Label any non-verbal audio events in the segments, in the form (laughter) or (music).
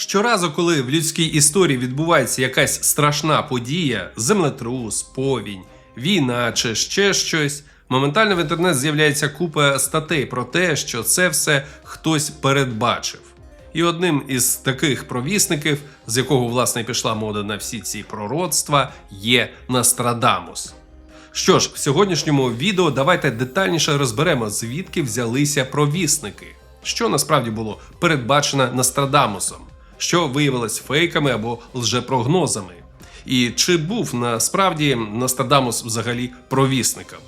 Щоразу, коли в людській історії відбувається якась страшна подія, землетрус, повінь, війна чи ще щось, моментально в інтернет з'являється купа статей про те, що це все хтось передбачив. І одним із таких провісників, з якого власне пішла мода на всі ці пророцтва, є Нострадамус. Що ж, в сьогоднішньому відео давайте детальніше розберемо, звідки взялися провісники, що насправді було передбачено Нострадамусом, що виявилось фейками або лжепрогнозами, і чи був насправді Нострадамус взагалі провісником.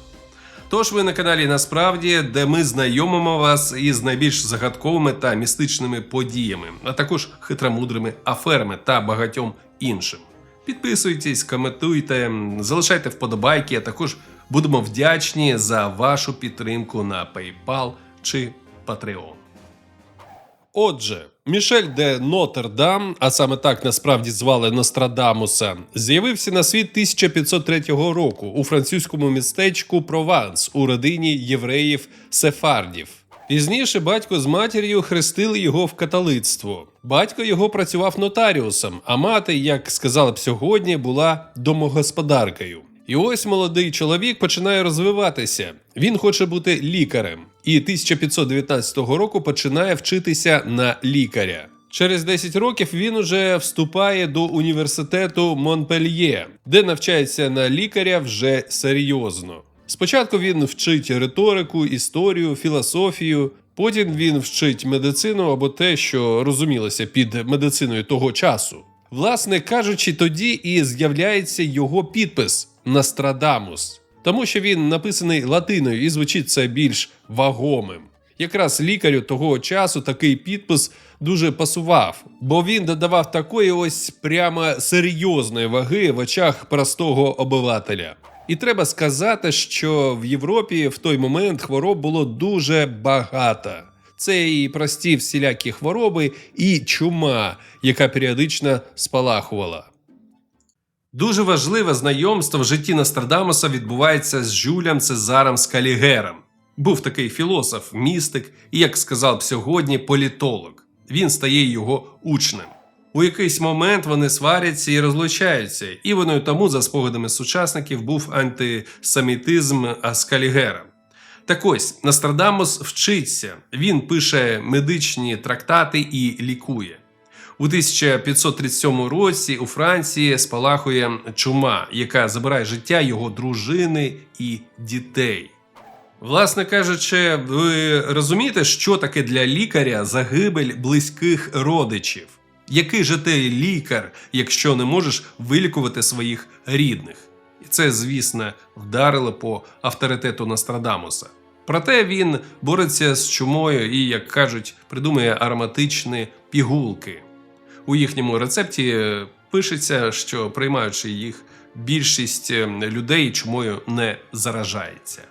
Тож ви на каналі Насправді, де ми знайомимо вас із найбільш загадковими та містичними подіями, а також хитромудрими аферами та багатьом іншим. Підписуйтесь, коментуйте, залишайте вподобайки, а також будемо вдячні за вашу підтримку на PayPal чи Patreon. Отже, Мішель де Нотр-Дам, а саме так насправді звали Нострадамуса, з'явився на світ 1503 року у французькому містечку Прованс у родині євреїв Сефардів. Пізніше батько з матір'ю хрестили його в католицтво. Батько його працював нотаріусом, а мати, як сказала б сьогодні, була домогосподаркою. І ось молодий чоловік починає розвиватися. Він хоче бути лікарем, і 1519 року починає вчитися на лікаря. Через 10 років він уже вступає до університету Монпельє, де навчається на лікаря вже серйозно. Спочатку він вчить риторику, історію, філософію. Потім він вчить медицину або те, що розумілося під медициною того часу. Власне кажучи, тоді і з'являється його підпис Нострадамус, тому що він написаний латиною і звучить це більш вагомим. Якраз лікарю того часу такий підпис дуже пасував, бо він додавав такої ось прямо серйозної ваги в очах простого обивателя. І треба сказати, що в Європі в той момент хвороб було дуже багато. Це і прості всілякі хвороби, і чума, яка періодично спалахувала. Дуже важливе знайомство в житті Нострадамуса відбувається з Жюлем Цезаром Скалігером. Був такий філософ, містик і, як сказав б сьогодні, політолог. Він стає його учнем. У якийсь момент вони сваряться і розлучаються, і воно тому, за спогадами сучасників, був антисемітизм Аскалігера. Так ось Нострадамус вчиться, він пише медичні трактати і лікує. У 1537 році у Франції спалахує чума, яка забирає життя його дружини і дітей. Власне кажучи, ви розумієте, що таке для лікаря загибель близьких родичів? Який же ти лікар, якщо не можеш вилікувати своїх рідних? І це, звісно, вдарило по авторитету Нострадамуса. Проте він бореться з чумою і, як кажуть, придумує ароматичні пігулки. У їхньому рецепті пишеться, що приймаючи їх, більшість е, людей чумою не заражається.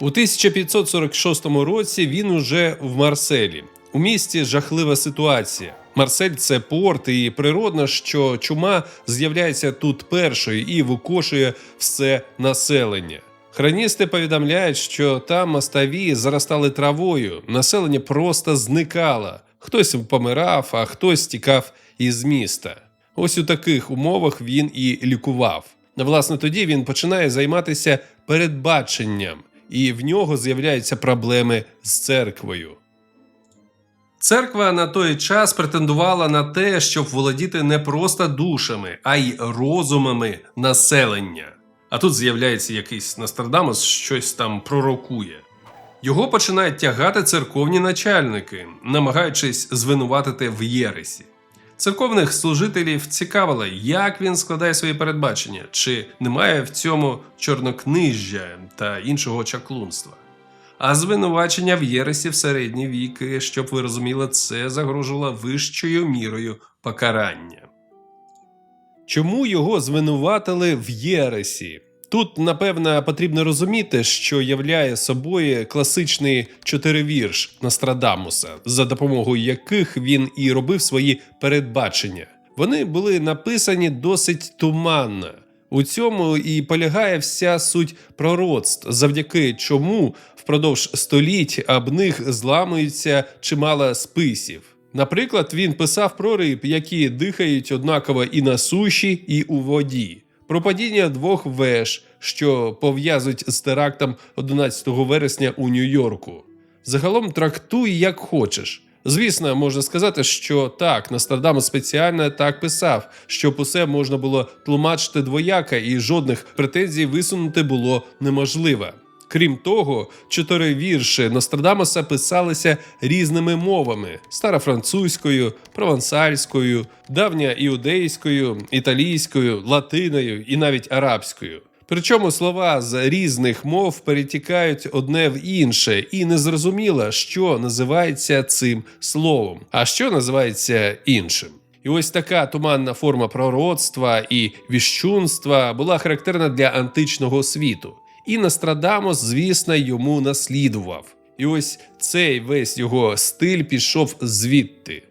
У 1546 році він уже в Марселі. У місті жахлива ситуація. Марсель це порт, і природно, що чума з'являється тут першою і викошує все населення. Хроністи повідомляють, що там мостові заростали травою, населення просто зникало. Хтось помирав, а хтось тікав із міста. Ось у таких умовах він і лікував. Власне, тоді він починає займатися передбаченням, і в нього з'являються проблеми з церквою. Церква на той час претендувала на те, щоб володіти не просто душами, а й розумами населення. А тут з'являється якийсь Нострадамус, щось там пророкує. Його починають тягати церковні начальники, намагаючись звинуватити в Єресі. Церковних служителів цікавило, як він складає свої передбачення, чи немає в цьому чорнокнижжя та іншого чаклунства. А звинувачення в Єресі в середні віки, щоб ви розуміли, це загрожувало вищою мірою покарання. Чому його звинуватили в Єресі? Тут, напевно, потрібно розуміти, що являє собою класичний чотиривірш Нострадамуса, за допомогою яких він і робив свої передбачення. Вони були написані досить туманно. У цьому і полягає вся суть пророцтв, завдяки чому впродовж століть об них зламується чимало списів. Наприклад, він писав про риб, які дихають однаково і на суші, і у воді, про падіння двох веж, що пов'язують з терактом 11 вересня у Нью-Йорку. Загалом трактуй як хочеш. Звісно, можна сказати, що так, Нострадам спеціально так писав, щоб усе можна було тлумачити двояка, і жодних претензій висунути було неможливо. Крім того, чотири вірші Нострадамуса писалися різними мовами: старофранцузькою, провансальською, давньоіудейською, італійською, латиною і навіть арабською. Причому слова з різних мов перетікають одне в інше, і незрозуміло, що називається цим словом, а що називається іншим. І ось така туманна форма пророцтва і віщунства була характерна для античного світу. І Нострадамус, звісно, йому наслідував. І ось цей весь його стиль пішов звідти.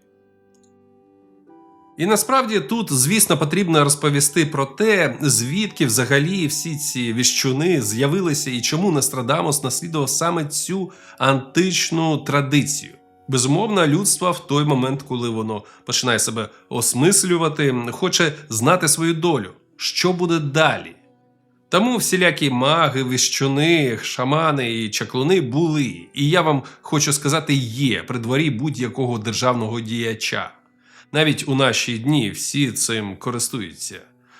І насправді тут, звісно, потрібно розповісти про те, звідки взагалі всі ці віщуни з'явилися і чому Нострадамус наслідував саме цю античну традицію. Безумовно, людство в той момент, коли воно починає себе осмислювати, хоче знати свою долю, що буде далі. Тому всілякі маги, віщуни, шамани і чаклуни були, і я вам хочу сказати, є при дворі будь-якого державного діяча. Навіть у наші дні всі цим користуються.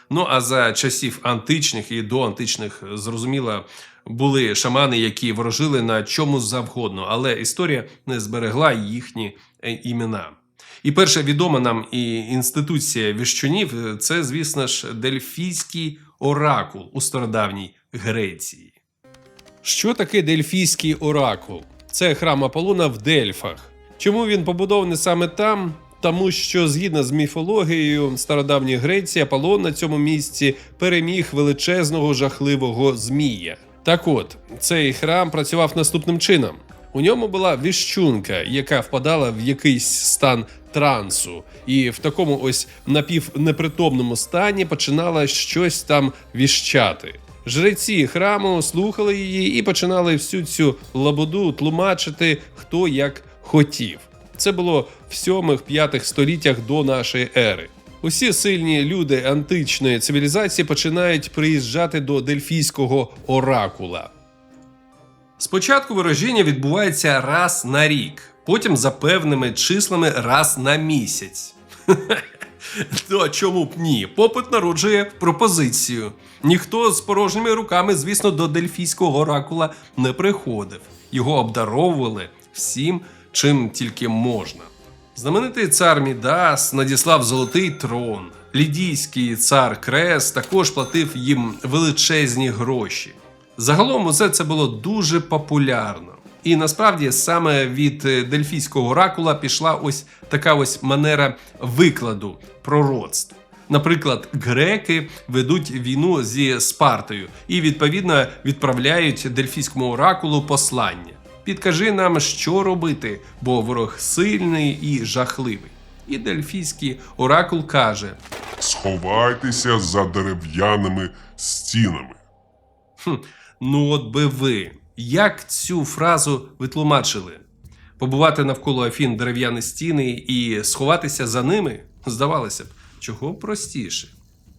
Ну а за часів античних і доантичних, зрозуміло, були шамани, які ворожили на чому завгодно, але історія не зберегла їхні е, імена. І перша відома нам і інституція віщунів е, це, звісно ж, Дельфійський оракул у стародавній Греції. Що таке Дельфійський оракул? Це храм Аполлона в Дельфах. Чому він побудований саме там? Тому що згідно з міфологією стародавньої Греції, Аполлон на цьому місці переміг величезного жахливого змія. Так от, цей храм працював наступним чином: у ньому була віщунка, яка впадала в якийсь стан трансу, і в такому ось напівнепритомному стані починала щось там віщати. Жреці храму слухали її і починали всю цю лабуду тлумачити хто як хотів. Це було в 7-5 століттях до нашої ери. Усі сильні люди античної цивілізації починають приїжджати до дельфійського оракула. Спочатку ворожіння відбувається раз на рік, потім за певними числами раз на місяць. (laughs) То чому б ні? Попит народжує пропозицію. Ніхто з порожніми руками, звісно, до дельфійського оракула не приходив. Його обдаровували всім, чим тільки можна. Знаменитий цар Мідас надіслав золотий трон. Лідійський цар Крес також платив їм величезні гроші. Загалом усе це було дуже популярно. І насправді саме від е, дельфійського оракула пішла ось така ось манера викладу пророцтв. Наприклад, греки ведуть війну зі Спартою і відповідно відправляють дельфійському оракулу послання. Підкажи нам, що робити, бо ворог сильний і жахливий. І дельфійський оракул каже: Сховайтеся за дерев'яними стінами. Хм, ну от би ви, як цю фразу витлумачили? Побувати навколо Афін дерев'яні стіни і сховатися за ними? Здавалося б, чого простіше.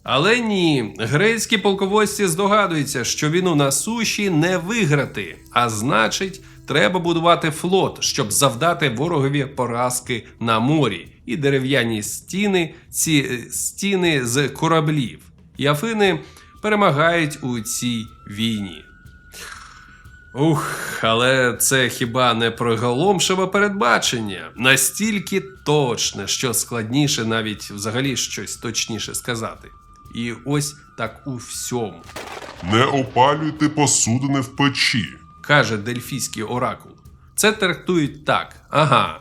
Але ні, грецькі полководці здогадуються, що війну на суші не виграти, а значить, треба будувати флот, щоб завдати ворогові поразки на морі, і дерев'яні стіни, ці е, стіни з кораблів. І Афини перемагають у цій війні. Ух, але це хіба не приголомшиве передбачення? Настільки точне, що складніше навіть взагалі щось точніше сказати. І ось так у всьому, Не опалюйте посудини в печі. каже дельфійський оракул. Це трактують так: ага.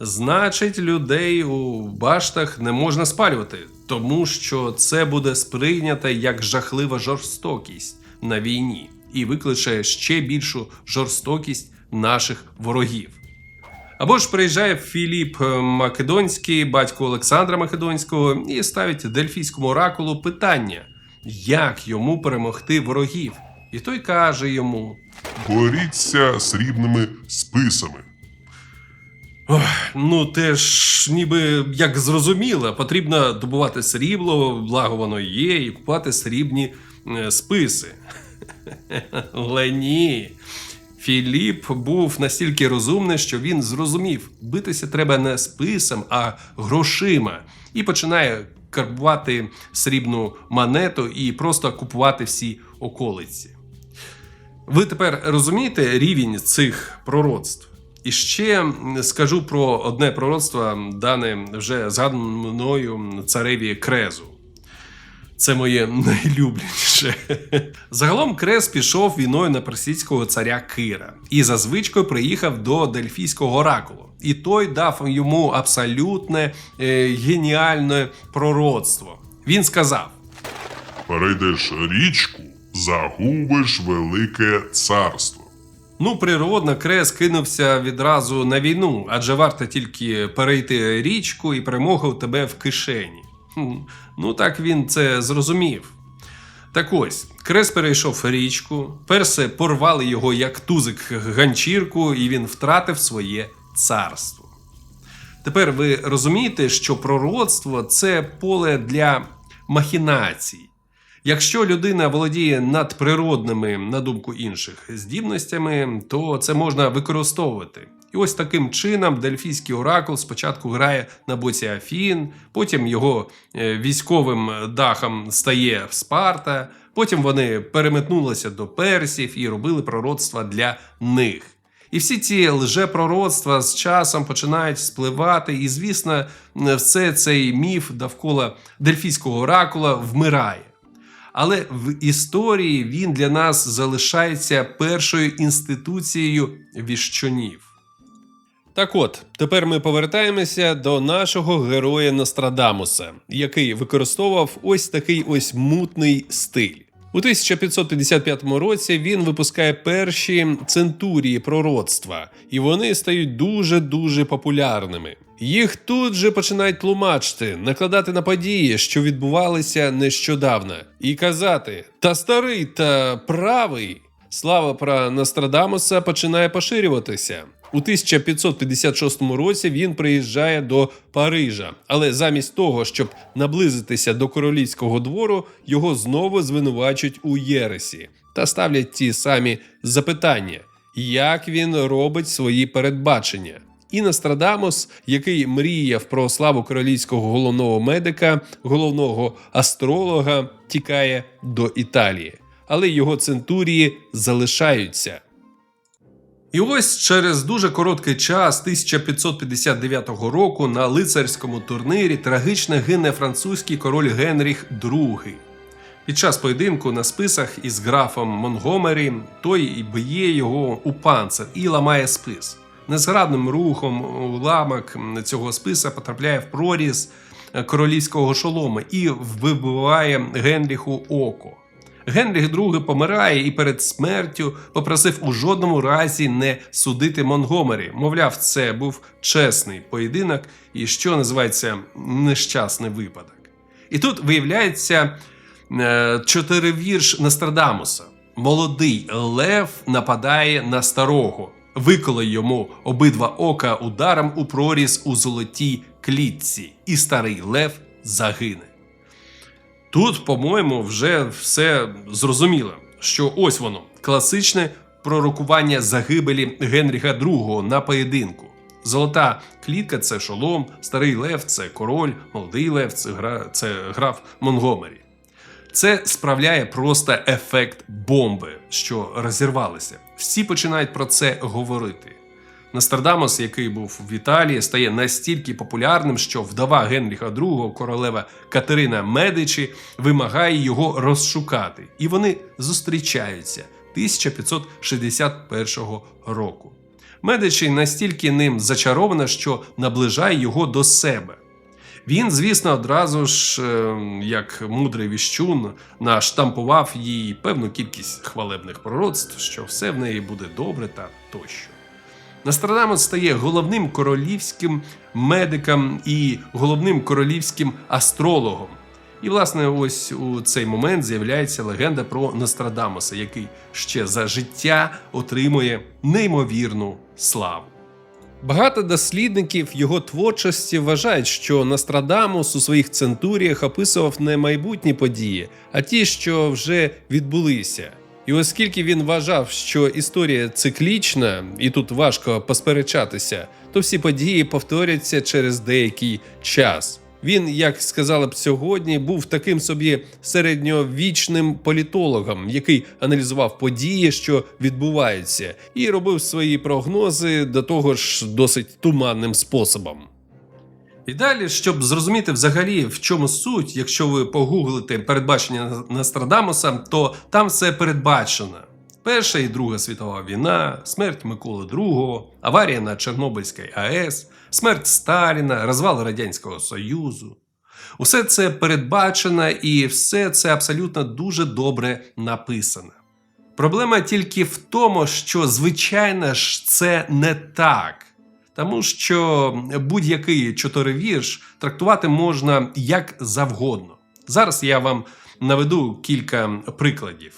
Значить, людей у баштах не можна спалювати, тому що це буде сприйнято як жахлива жорстокість на війні і викличе ще більшу жорстокість наших ворогів. Або ж приїжджає Філіп е, Македонський, батько Олександра Македонського, і ставить дельфійському оракулу питання, як йому перемогти ворогів. І той каже йому: Боріться срібними списами. Ох, ну, те ж ніби як зрозуміло, потрібно добувати срібло, благо воно є, і купувати срібні е, списи. Але ні. Філіп був настільки розумний, що він зрозумів, битися треба не списом, а грошима, і починає карбувати срібну монету і просто купувати всі околиці. Ви тепер розумієте рівень цих пророцтв? І ще скажу про одне пророцтво, дане вже згаданою цареві Крезу. Це моє найлюбленіше. Загалом Крес пішов війною на персидського царя Кира і за звичкою приїхав до Дельфійського оракулу. І той дав йому абсолютне е, геніальне пророцтво. Він сказав: Перейдеш річку, загубиш велике царство. Ну, природно, Крес кинувся відразу на війну, адже варто тільки перейти річку і перемога у тебе в кишені. Ну так він це зрозумів. Так ось, Крес перейшов річку, перси порвали його як тузик ганчірку, і він втратив своє царство. Тепер ви розумієте, що пророцтво це поле для махінацій. Якщо людина володіє надприродними, на думку інших, здібностями, то це можна використовувати. І ось таким чином Дельфійський оракул спочатку грає на боці Афін, потім його е, військовим дахом стає Спарта, потім вони переметнулися до персів і робили пророцтва для них. І всі ці лжепророцтва з часом починають спливати, і, звісно, все цей міф довкола Дельфійського оракула вмирає. Але в історії він для нас залишається першою інституцією віщунів. Так от, тепер ми повертаємося до нашого героя Нострадамуса, який використовував ось такий ось мутний стиль. У 1555 році він випускає перші центурії пророцтва, і вони стають дуже-дуже популярними. Їх тут же починають тлумачити, накладати на події, що відбувалися нещодавно, і казати: та старий та правий. Слава про Нострадамуса починає поширюватися. У 1556 році він приїжджає до Парижа, але замість того, щоб наблизитися до королівського двору, його знову звинувачують у Єресі та ставлять ті самі запитання, як він робить свої передбачення. І Нострадамус, який мріяв про славу королівського головного медика, головного астролога, тікає до Італії, але його центурії залишаються. І ось через дуже короткий час 1559 року на лицарському турнірі трагічно гине французький король Генріх II. Під час поєдинку на списах із графом Монгомері той і б'є його у панцир і ламає спис. Незграбним рухом уламок цього списа потрапляє в проріз королівського шолома і вибиває Генріху око. Генріх II помирає і перед смертю попросив у жодному разі не судити Монгомері. Мовляв, це був чесний поєдинок і що називається нещасний випадок. І тут виявляється е, чотиривірш Нострадамуса. Молодий лев нападає на старого, виколе йому обидва ока ударом у проріз у золотій клітці, і старий лев загине. Тут, по-моєму, вже все зрозуміло, що ось воно класичне пророкування загибелі Генріха II на поєдинку. Золота клітка це шолом, старий лев це король, молодий лев це, гра, це граф Монгомері. Це справляє просто ефект бомби, що розірвалися. Всі починають про це говорити. Нострадамус, який був в Італії, стає настільки популярним, що вдова Генріха II, королева Катерина Медичі, вимагає його розшукати. І вони зустрічаються 1561 року. Медичі настільки ним зачарована, що наближає його до себе. Він, звісно, одразу ж, е, як мудрий віщун, наштампував їй певну кількість хвалебних пророцтв, що все в неї буде добре та тощо. Нострадамус стає головним королівським медиком і головним королівським астрологом. І, власне, ось у цей момент з'являється легенда про Нострадамуса, який ще за життя отримує неймовірну славу. Багато дослідників його творчості вважають, що Нострадамус у своїх центуріях описував не майбутні події, а ті, що вже відбулися. І оскільки він вважав, що історія циклічна, і тут важко посперечатися, то всі події повторяться через деякий час. Він, як сказали б сьогодні, був таким собі середньовічним політологом, який аналізував події, що відбуваються, і робив свої прогнози до того ж досить туманним способом. І далі, щоб зрозуміти взагалі в чому суть, якщо ви погуглите передбачення Нострадамуса, то там все передбачено. Перша і Друга світова війна, смерть Миколи II, аварія на Чорнобильській АЕС, смерть Сталіна, розвал Радянського Союзу. Усе це передбачено і все це абсолютно дуже добре написано. Проблема тільки в тому, що звичайно ж це не так. Тому що будь-який чотиривірш трактувати можна як завгодно. Зараз я вам наведу кілька прикладів.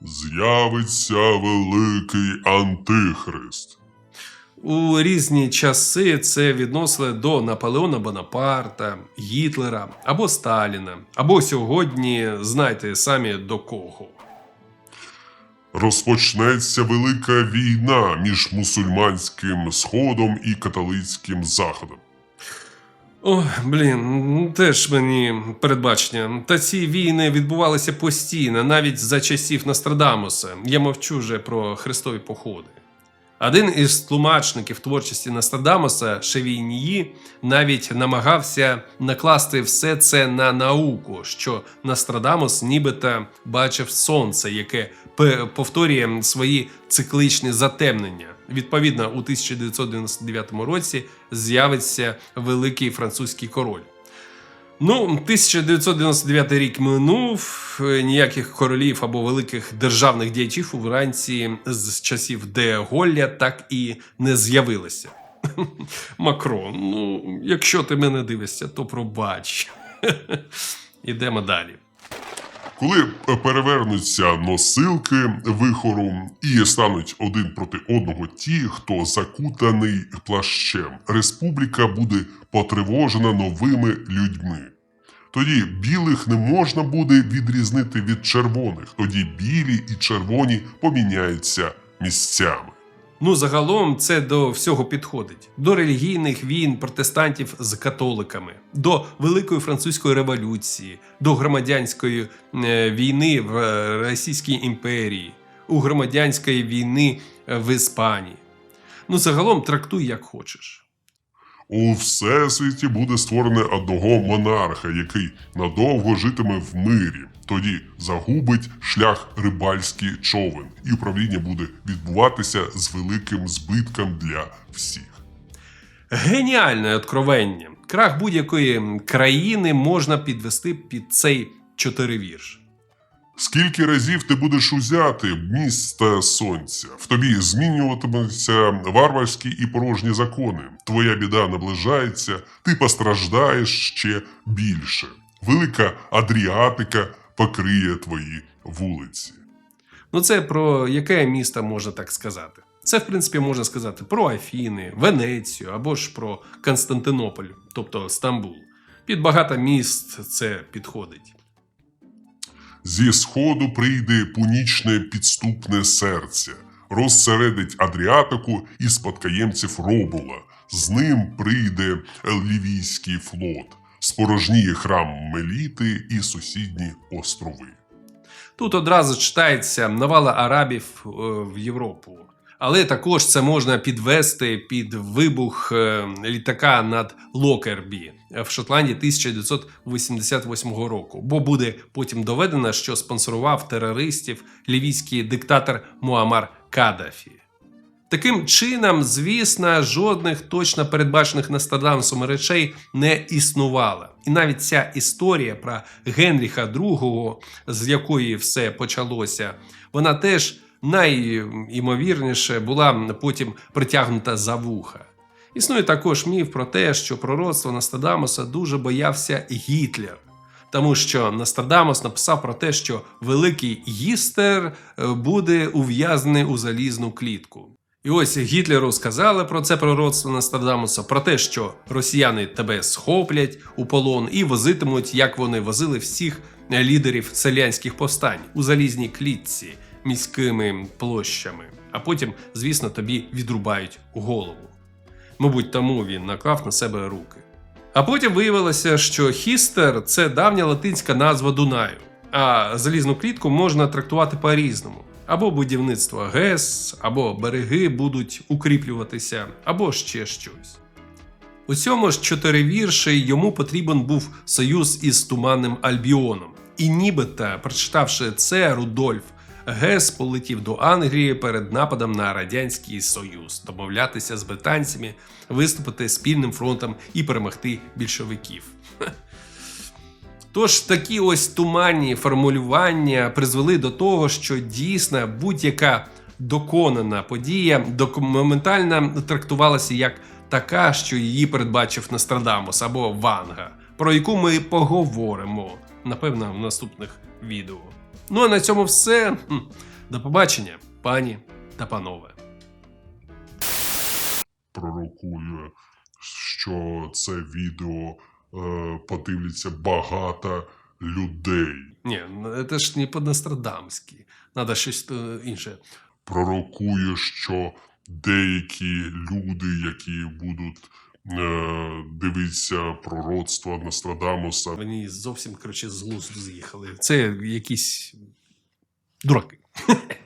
З'явиться великий антихрист. У різні часи це відносили до Наполеона Бонапарта, Гітлера або Сталіна, або сьогодні знайте самі до кого. Розпочнеться велика війна між мусульманським сходом і католицьким заходом. О, блін, теж мені передбачення. Та ці війни відбувалися постійно, навіть за часів Нострадамуса. Я мовчу вже про хрестові походи. Один із тлумачників творчості Нострадамуса, Шевійнії, навіть намагався накласти все це на науку, що Нострадамус нібито бачив сонце, яке повторює свої цикличні затемнення. Відповідно, у 1999 році з'явиться великий французький король. Ну, 1999 рік минув. е, Ніяких королів або великих державних діячів у Франції з часів де Голля так і не з'явилося. (laughs) Макрон, ну, якщо ти мене дивишся, то пробач. (laughs) Ідемо далі. Коли перевернуться носилки вихору і стануть один проти одного ті, хто закутаний плащем, республіка буде потривожена новими людьми. Тоді білих не можна буде відрізнити від червоних, тоді білі і червоні поміняються місцями. Ну, загалом це до всього підходить: до релігійних війн протестантів з католиками, до Великої французької революції, до громадянської е, війни в е, Російській імперії, у громадянської війни е, в Іспанії. Ну, загалом трактуй як хочеш. У всесвіті буде створене одного монарха, який надовго житиме в мирі. Тоді загубить шлях рибальський човен, і управління буде відбуватися з великим збитком для всіх. Геніальне откровення. Крах будь-якої країни можна підвести під цей чотиривірш. Скільки разів ти будеш узяти місто сонця? В тобі змінюватимуться варварські і порожні закони. Твоя біда наближається, ти постраждаєш ще більше. Велика Адріатика покриє твої вулиці. Ну, це про яке місто можна так сказати? Це, в принципі, можна сказати про Афіни, Венецію або ж про Константинополь, тобто Стамбул. Під багато міст це підходить. Зі сходу прийде пунічне підступне серце, розсередить Адріатику і спадкоємців Робула. З ним прийде Лівійський флот, спорожніє храм Меліти і сусідні острови. Тут одразу читається навала арабів е, в Європу. Але також це можна підвести під вибух е, літака над Локербі в Шотландії 1988 року, бо буде потім доведено, що спонсорував терористів лівійський диктатор Муамар Каддафі. Таким чином, звісно, жодних точно передбачених Нострадамусом речей не існувало. І навіть ця історія про Генріха II, з якої все почалося, вона теж найімовірніше була потім притягнута за вуха. Існує також міф про те, що пророцтво Нострадамуса дуже боявся Гітлер. Тому що Нострадамус написав про те, що великий гістер е, буде ув'язнений у залізну клітку. І ось Гітлеру сказали про це пророцтво Нострадамуса, про те, що росіяни тебе схоплять у полон і возитимуть, як вони возили всіх лідерів селянських повстань у залізній клітці міськими площами. А потім, звісно, тобі відрубають голову. Мабуть, тому він наклав на себе руки. А потім виявилося, що хістер це давня латинська назва Дунаю, а залізну клітку можна трактувати по-різному. Або будівництво ГЕС, або береги будуть укріплюватися, або ще щось. У цьому ж чотиривірші йому потрібен був союз із туманним Альбіоном. І нібито, прочитавши це, Рудольф Гес полетів до Англії перед нападом на Радянський Союз, домовлятися з британцями, виступити спільним фронтом і перемогти більшовиків. Тож такі ось туманні формулювання призвели до того, що дійсно будь-яка доконана подія док- моментально трактувалася як така, що її передбачив Нострадамус або Ванга, про яку ми поговоримо, напевно, в наступних відео. Ну а на цьому все. До побачення, пані та панове. Пророкує, що це відео е, подивляться багато людей. Ні, ну, це ж не по-нострадамськи. Надо щось е, інше. Пророкує, що деякі люди, які будуть е, дивитися пророцтва Нострадамуса, Вони зовсім коротше з глузду з'їхали. Це якісь дураки. (laughs)